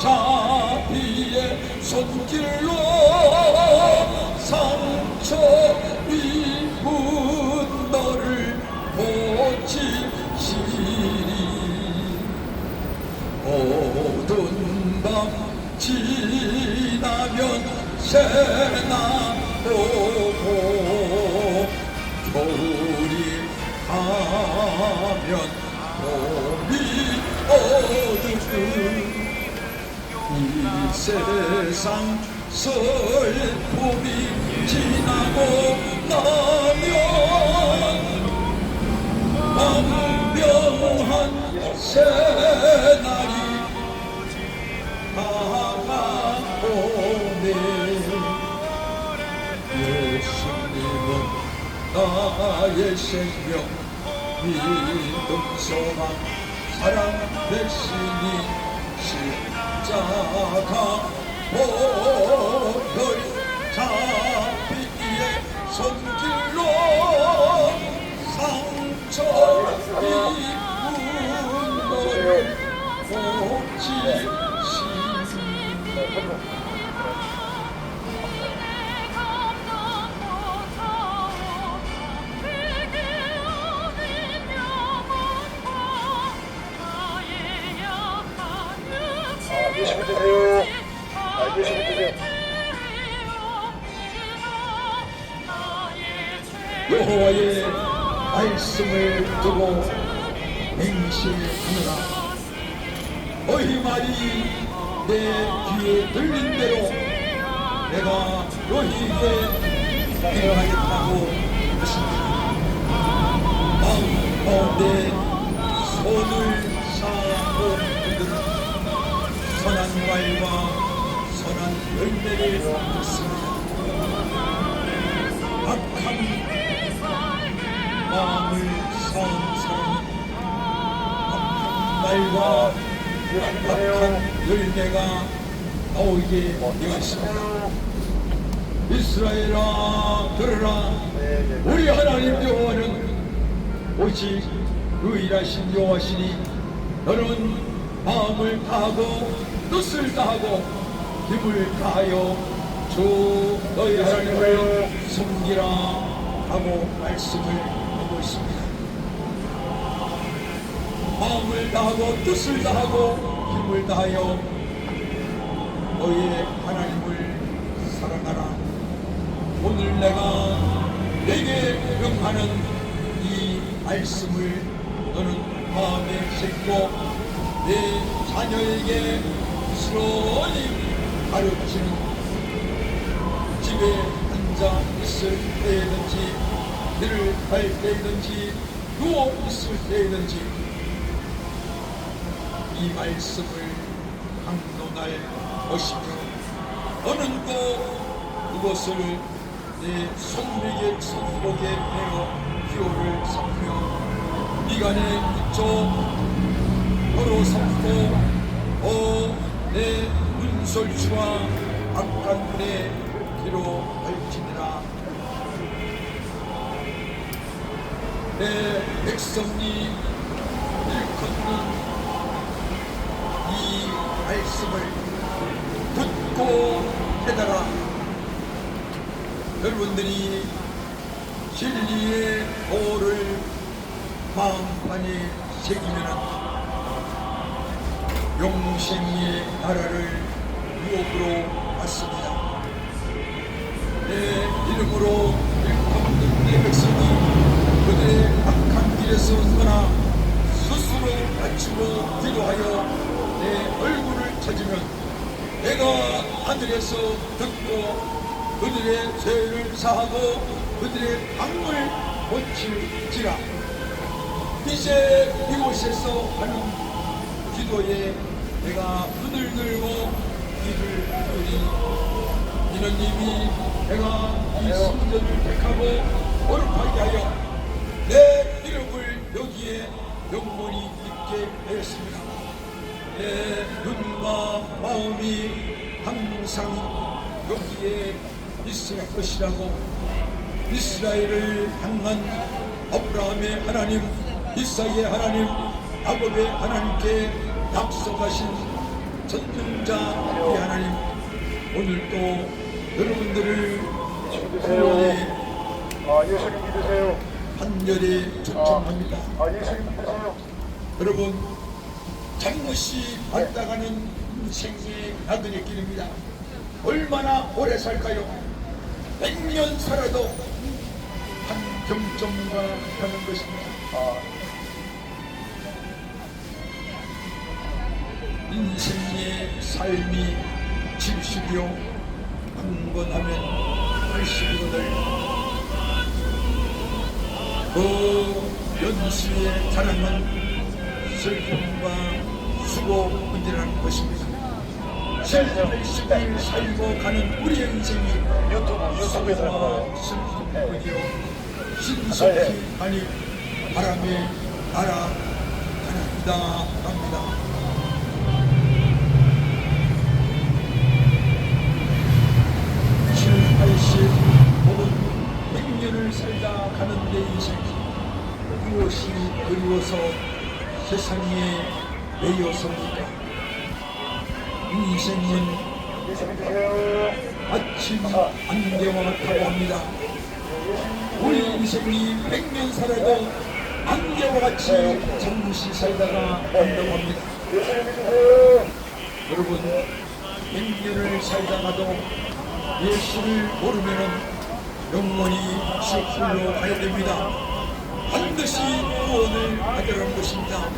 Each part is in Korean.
자비의 손길로 상처 입은 너를 고치시리. 모든 밤 지나면 새나 세상 슬픔이 지나고 나면 광명한 새날이 다가오네. 예수님은 나의 생명 믿음 소망 사랑 대신이 십 드세요. 여호와의 말씀을 두고 맹세하느라 너희 말이 내 귀에 들린 대로 내가 너희에게 행하겠다고 하신다 마음 가운데 손을 열매를 듣습니다 악한 마음을 사람 악한 말과 악한 열매가 나오게 되었습니다. 이스라엘아 들으라. 우리 하나님 여호와는 오직 유일하신 여호와시니 너는 마음을 다하고 뜻을 다하고 힘을 다하여 주 너희 하나님을 섬기라 하고 말씀을 하고 있습니다. 마음을 다하고 뜻을 다하고 힘을 다하여 너희의 하나님을 사랑하라. 오늘 내가 내게 명하는 이 말씀을 너는 마음에 새기고 내 자녀에게 스러니 가르치는 집에 앉아 있을 때든지 길을 갈 때든지 누워 있을 때든지 이 말씀을 강론할 것이며 너는 또 그것을 내 손목에 손목에 베어 기호를 삼며 미간에 붙여 너로 삼고 어내 문설주와 악간문에 뒤로 밝히니라. 내 백성이 일컫는 이 말씀을 듣고 깨달아 여러분들이 진리의 도를 마음판에 새기면 영생의 나라를 유업으로 받습니다. 내 이름으로 일컫는 내 백성이 그들의 악한 길에서 떠나 스스로 갖추고 기도하여 내 얼굴을 찾으면 내가 하늘에서 듣고 그들의 죄를 사하고 그들의 악을 고칠지라 이제 이곳에서 하는 기도에 내가 눈을 들고 귀를 기울이니 이는 이미 내가 이 성전을 택하고 거룩하게 하여 내 이름을 여기에 영원히 있게 하였습니다. 내 눈과 마음이 항상 여기에 있을 것이라고 이스라엘을 향한 아브라함의 하나님, 이삭의 하나님, 야곱의 하나님께 약속하신 전능자 우리 하나님 오늘도 여러분들을. 구원의 아, 예수님 믿으세요. 판결에 초청합니다. 아, 예수님 믿으세요. 여러분 잘못이 걷다가는 인생의 나들의 길입니다. 얼마나 오래 살까요? 백년 살아도 한 경점과 하는 것입니다. 아, 인생의 삶이 70이요. 한 번 하면 80이거늘 그 연수의 자랑은 슬픔과 수고뿐이라는 것입니다. 7, 80일 살고 가는 우리의 인생이 유튜브, 나가요. 슬픔뿐이요. 신속히 아니 바람에 날아가나이다 합니다 80 혹은 100년을 살다 가는 내 인생 무엇이 그리워서 세상에 매여섭니까 인생은 예수 믿으세요. 아침 안개와 같다고 합니다 우리 인생이 100년 살아도 안개와 같이 잠시 살다가 간다고 합니다. 여러분 100년을 살다가도 예수를 모르면 영원히 지옥불로 가야 됩니다. 반드시 구원을 받으라는 것입니다.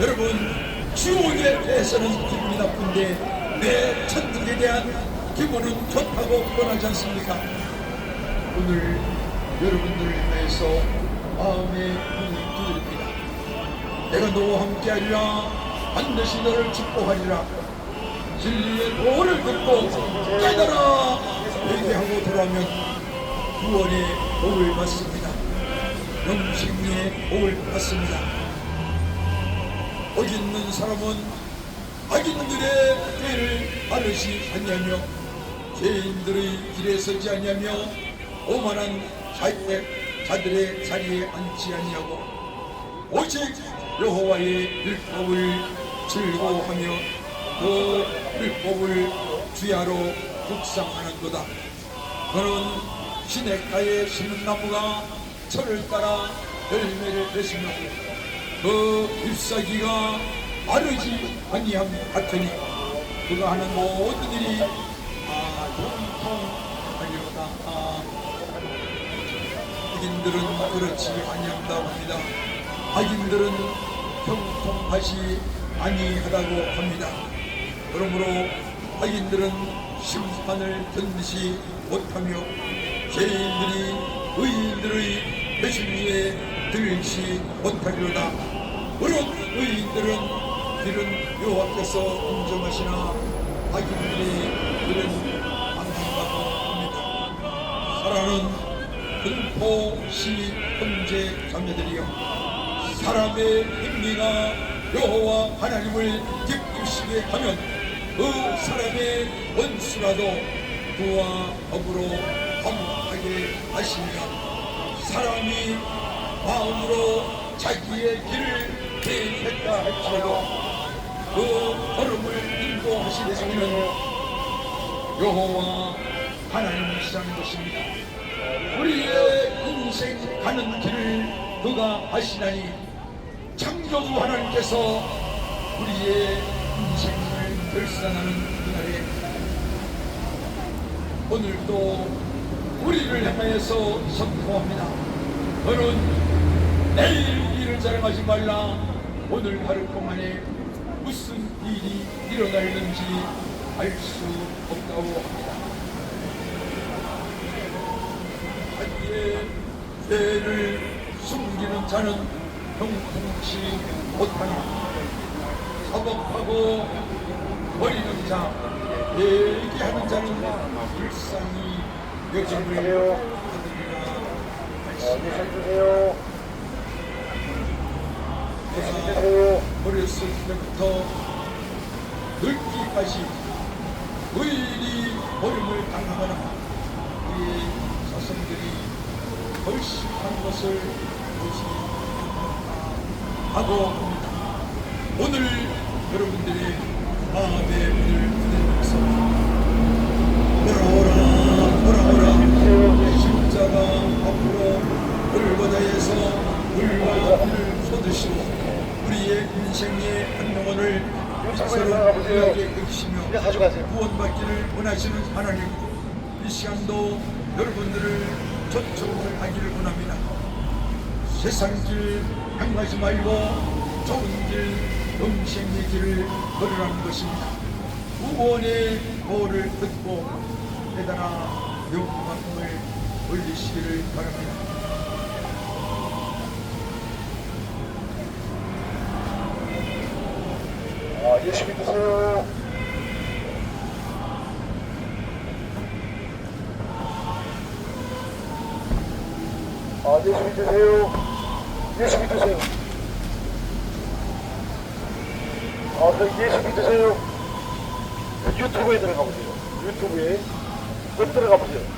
여러분 지옥에 대해서는 기분이 나쁜데 내 천국에 대한 기분은 좋다고 뻔하지 않습니까? 오늘 여러분들을 위해서 마음의 문을 두드립니다. 내가 너와 함께 하리라. 반드시 너를 축복하리라 진리의 도를 듣고 깨달아. 회개하고 돌아오면 구원의 복을 받습니다. 영생의 복을 받습니다. 복 있는 사람은 악인들의 죄를 바르지 아니하며 죄인들의 길에 서지 아니하며 오만한 자의 자들의 자리에 앉지 아니하고 오직 여호와의 율법을 즐거워하며 그 율법을 주야로 묵상하는도다. 그는 시냇가에 심은 나무가 철을 따라 열매를 맺으며 그 잎사귀가 마르지 아니함 같으니 그가 하는 모든 일이 아 용통하리로다. 아, 악인들은 그렇지 아니한다고 합니다. 악인들은 형통하지 아니하다고 합니다. 그러므로 악인들은 심판을 견디지 못하며 죄인들이 의인들의 배신 위에 들지 못하리로다. 그런 의인들은 길은 여호와께서 인정하시나 악인들의 길은 안한다고 합니다. 사랑은 분포시 형제 자매들이여 사람의 행위가 여호와 하나님을 기쁘시게 하면 그 사람의 원수라도 그와 더불어 화목하게 하시며 사람이 마음으로 자기의 길을 계획했다 할지라도 그 걸음을 인도하시는 여호와 하나님이시라는 것입니다. 우리의 인생 가는 길을 그가 하시나니 창조주 하나님께서 우리의 인생을 결산하는 그날에 오늘도 우리를 향하여서 선포합니다. 너는 내일 일을 자랑하지 말라. 오늘 하루 동안에 무슨 일이 일어날는지 알 수 없다고 합니다. 자기의 죄를 숨기는 자는 형통치 못하니 사법하고 버리는 자, 얘기하는 자는 불쌍히 여김을 주세요. 받으리라 아, 말씀. 예수 믿으세요. 예수 믿으세요. 어렸을 때부터 늙기까지 의인이 버림을 당하거나 우리 자손들이 벌식한 것을 보지 하고 합니다. 오늘 여러분들이 마음의 문을 두드리면서 돌아오라 돌아오라 십자가 앞으로 골고다에서 물과 피를 쏟으시고 우리의 인생의 한 영혼을 여기시며 이제 가져가세요. 구원받기를 원하시는 하나님 이 시간도 여러분들을 초청을 하기를 원합니다 세상 길 향하지 말고 좋은 길 영생의 길을 걸으라는 것입니다 구원의 보호를 듣고 대단한 영광을 올리시기를 바랍니다 아, 예수 믿으세요. 아, 예수 믿으세요. 예수 믿으세요. 아, 그 예수 믿으세요. 유튜브에 들어가 보세요. 유튜브에 꼭 들어가 보세요.